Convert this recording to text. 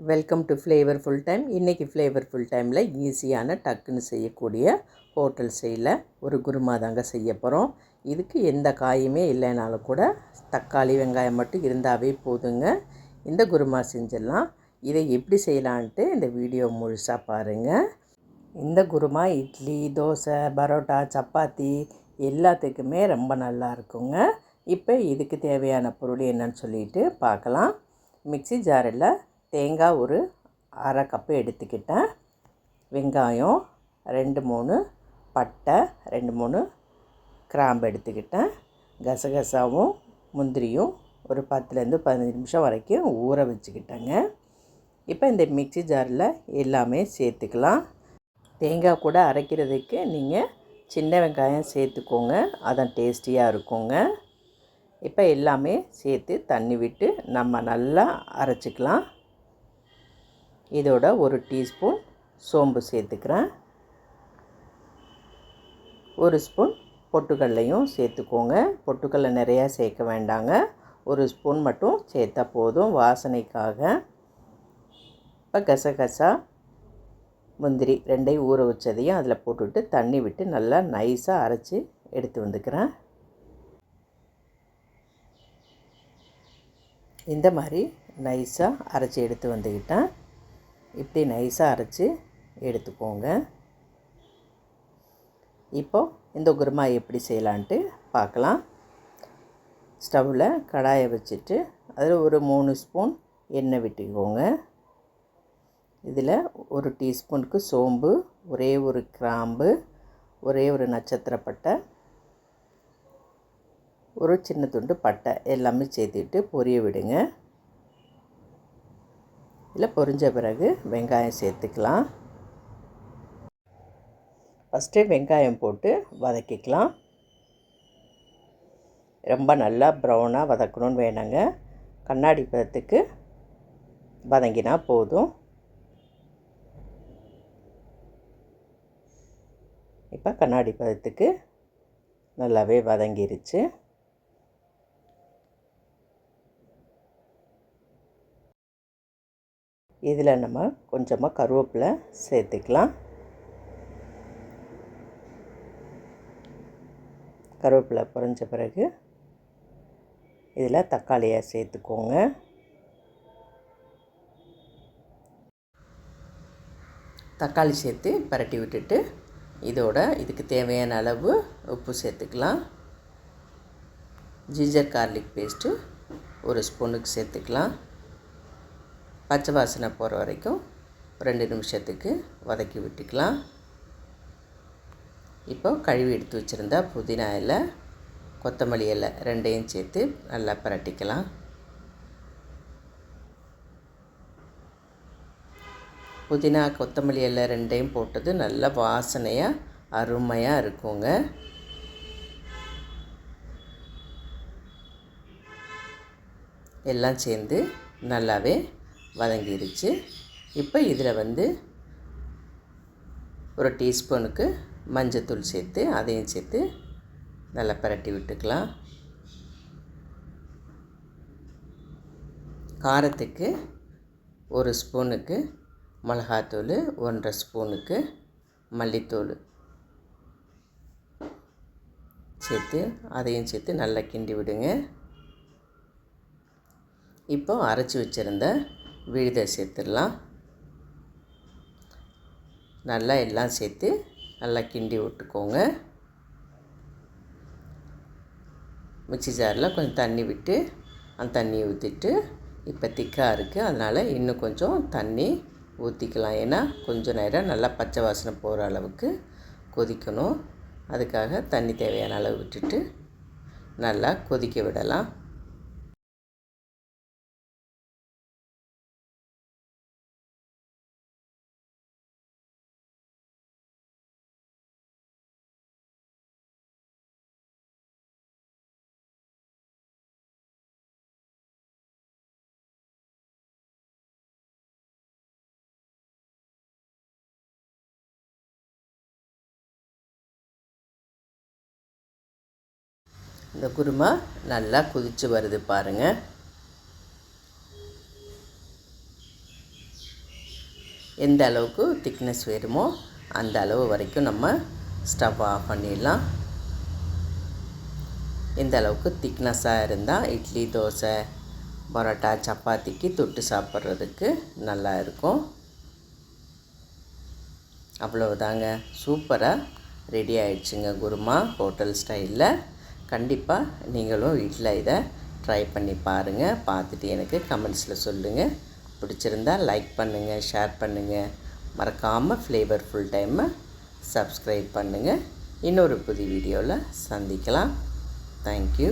Welcome to flavour full time இன்றைக்கி flavour full டைமில் ஈஸியான டக்குன்னு செய்யக்கூடிய ஹோட்டல் ஸ்டைலில் ஒரு குருமா தாங்க செய்ய போகிறோம் இதுக்கு எந்த காயுமே இல்லைனாலும் கூட தக்காளி வெங்காயம் மட்டும் இருந்தாவே போதுங்க. இந்த குருமா செஞ்சிடலாம் இதை எப்படி செய்யலான்ட்டு இந்த வீடியோ முழுசாக பாருங்கள் இந்த குருமா இட்லி தோசை பரோட்டா சப்பாத்தி எல்லாத்துக்குமே ரொம்ப நல்லா இருக்குங்க. இப்போ இதுக்கு தேவையான பொருள் என்னன்னு சொல்லிட்டு பார்க்கலாம். மிக்ஸி ஜாரில் தேங்காய் ஒரு அரை கப்பு எடுத்துக்கிட்டேன். வெங்காயம் ரெண்டு மூணு பட்டை ரெண்டு மூணு கிராம்பு எடுத்துக்கிட்டேன். கசகசாவும் முந்திரியும் ஒரு பத்துலேருந்து பதினஞ்சு நிமிஷம் வரைக்கும் ஊற வச்சுக்கிட்டேங்க. இப்போ இந்த மிக்ஸி ஜாரில் எல்லாமே சேர்த்துக்கலாம். தேங்காய் கூட அரைக்கிறதுக்கு நீங்கள் சின்ன வெங்காயம் சேர்த்துக்கோங்க அதான் டேஸ்டியாக இருக்குங்க. இப்போ எல்லாமே சேர்த்து தண்ணி விட்டு நம்ம நல்லா அரைச்சிக்கலாம். இதோட ஒரு டீஸ்பூன் சோம்பு சேர்த்துக்கிறேன். ஒரு ஸ்பூன் பொட்டுக்கடலையும் சேர்த்துக்கோங்க. பொட்டுக்கடலை நிறையா சேர்க்க வேண்டாங்க. ஒரு ஸ்பூன் மட்டும் சேர்த்தா போதும் வாசனைக்காக. இப்போ கசகசா முந்திரி ரெண்டையும் ஊற வச்சதையும் அதில் போட்டுவிட்டு தண்ணி விட்டு நல்லா நைஸாக அரைச்சி எடுத்து வந்துக்கிறேன். இந்த மாதிரி நைஸாக அரைச்சி எடுத்து வந்துக்கிட்டேன். இப்படி நைஸாக அரைச்சி எடுத்துக்கோங்க. இப்போது இந்த குருமா எப்படி செய்யலான்ட்டு பார்க்கலாம். ஸ்டவ்வில் கடாயை வச்சுட்டு அதில் ஒரு மூணு ஸ்பூன் எண்ணெய் விட்டுக்கோங்க. இதில் ஒரு டீஸ்பூனுக்கு சோம்பு ஒரே ஒரு கிராம்பு ஒரே ஒரு நட்சத்திரப்பட்டை ஒரு சின்ன துண்டு பட்டை எல்லாமே சேர்த்துட்டு பொரிய விடுங்க. இதில் பொரிஞ்ச பிறகு வெங்காயம் சேர்த்துக்கலாம். ஃபஸ்ட்டு வெங்காயம் போட்டு வதக்கிக்கலாம். ரொம்ப நல்லா ப்ரௌனாக வதக்கணும்னு வேணுங்க. கண்ணாடி பதத்துக்கு வதங்கினா போதும். இப்போ கண்ணாடி பதத்துக்கு நல்லாவே வதங்கிருச்சு. இதில் நம்ம கொஞ்சமாக கருவேப்பிலை சேர்த்துக்கலாம். கருவேப்பிலை பொறிஞ்ச பிறகு இதில் தக்காளியை சேர்த்துக்கோங்க. தக்காளி சேர்த்து பரட்டி விட்டுட்டு இதோட இதுக்கு தேவையான அளவு உப்பு சேர்த்துக்கலாம். ஜிஞ்சர் கார்லிக் பேஸ்ட்டு ஒரு ஸ்பூனுக்கு சேர்த்துக்கலாம். பச்சை வாசனை போகிற வரைக்கும் ரெண்டு நிமிஷத்துக்கு வதக்கி விட்டுக்கலாம். இப்போ கழுவி எடுத்து வச்சுருந்தா புதினா இலை கொத்தமல்லி இலை ரெண்டையும் சேர்த்து நல்லா பரட்டிக்கலாம். புதினா கொத்தமல்லி இலை ரெண்டையும் போட்டது நல்லா வாசனையாக அருமையாக இருக்குங்க. எல்லாம் சேர்ந்து நல்லாவே வதங்கிடுச்சு இப்போ இதில் வந்து ஒரு டீஸ்பூனுக்கு மஞ்சத்தூள் சேர்த்து அதையும் சேர்த்து நல்லா பரட்டி விட்டுக்கலாம். காரத்துக்கு ஒரு ஸ்பூனுக்கு மிளகாத்தூள் ஒன்றரை ஸ்பூனுக்கு மல்லித்தூள் சேர்த்து அதையும் சேர்த்து நல்லா கிண்டி விடுங்க. இப்போ அரைச்சி வச்சுருந்த விழுதை சேர்த்துடலாம். நல்லா எல்லாம் சேர்த்து நல்லா கிண்டி விட்டுக்கோங்க. மிக்சி ஜாரில் கொஞ்சம் தண்ணி விட்டு அந்த தண்ணியை ஊற்றிட்டு இப்போ திக்காக இருக்குது அதனால் இன்னும் கொஞ்சம் தண்ணி ஊற்றிக்கலாம் ஏன்னா கொஞ்சம் நேரம் நல்லா பச்சை வாசனை போகிற அளவுக்கு கொதிக்கணும். அதுக்காக தண்ணி தேவையான அளவு விட்டுட்டு நல்லா கொதிக்க விடலாம். இந்த குருமா நல்லா குதித்து வருது பாருங்கள் எந்த அளவுக்கு திக்னஸ் வேணுமோ அந்த அளவு வரைக்கும் நம்ம ஸ்டவ் ஆஃப் பண்ணிடலாம். எந்த அளவுக்கு திக்னஸாக இருந்தால் இட்லி தோசை பரோட்டா சப்பாத்திக்கு தொட்டு சாப்பிட்றதுக்கு நல்லா இருக்கும். அவ்வளவுதாங்க. சூப்பராக ரெடி ஆயிடுச்சுங்க குருமா ஹோட்டல் ஸ்டைலில். கண்டிப்பாக நீங்களும் வீட்டில் இதை ட்ரை பண்ணி பாருங்கள் பார்த்துட்டு எனக்கு கமெண்ட்ஸில் சொல்லுங்கள் பிடிச்சிருந்தா லைக் பண்ணுங்கள் ஷேர் பண்ணுங்கள் மறக்காமல் ஃப்ளேவர் ஃபுல் டைமை சப்ஸ்கிரைப் பண்ணுங்கள் இன்னொரு புது வீடியோவில் சந்திக்கலாம். தேங்க்யூ